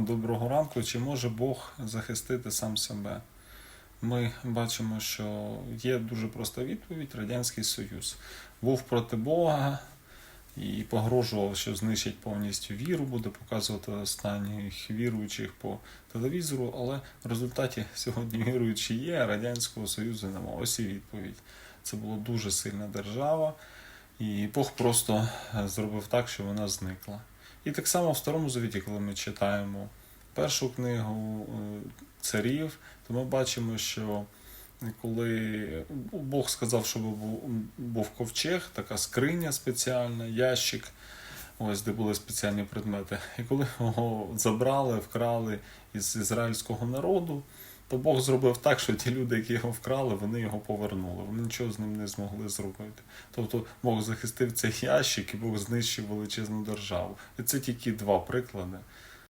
Доброго ранку. Чи може Бог захистити сам себе? Ми бачимо, що є дуже проста відповідь: Радянський Союз був проти Бога і погрожував, що знищить повністю віру, буде показувати останніх віруючих по телевізору. Але в результаті сьогодні віруючі є, а Радянського Союзу немає. Ось і відповідь. Це була дуже сильна держава, і Бог просто зробив так, що вона зникла. І так само в Старому Завіті, коли ми читаємо першу книгу е, царів, то ми бачимо, що коли ну, Бог сказав, щоб був, був ковчег, така скриня спеціальна, ящик, ось де були спеціальні предмети. І коли його забрали, вкрали із ізраїльського народу, то Бог зробив так, що ті люди, які його вкрали, вони його повернули. Вони нічого з ним не змогли зробити. Тобто Бог захистив цей ящик і Бог знищив величезну державу. І це тільки два приклади.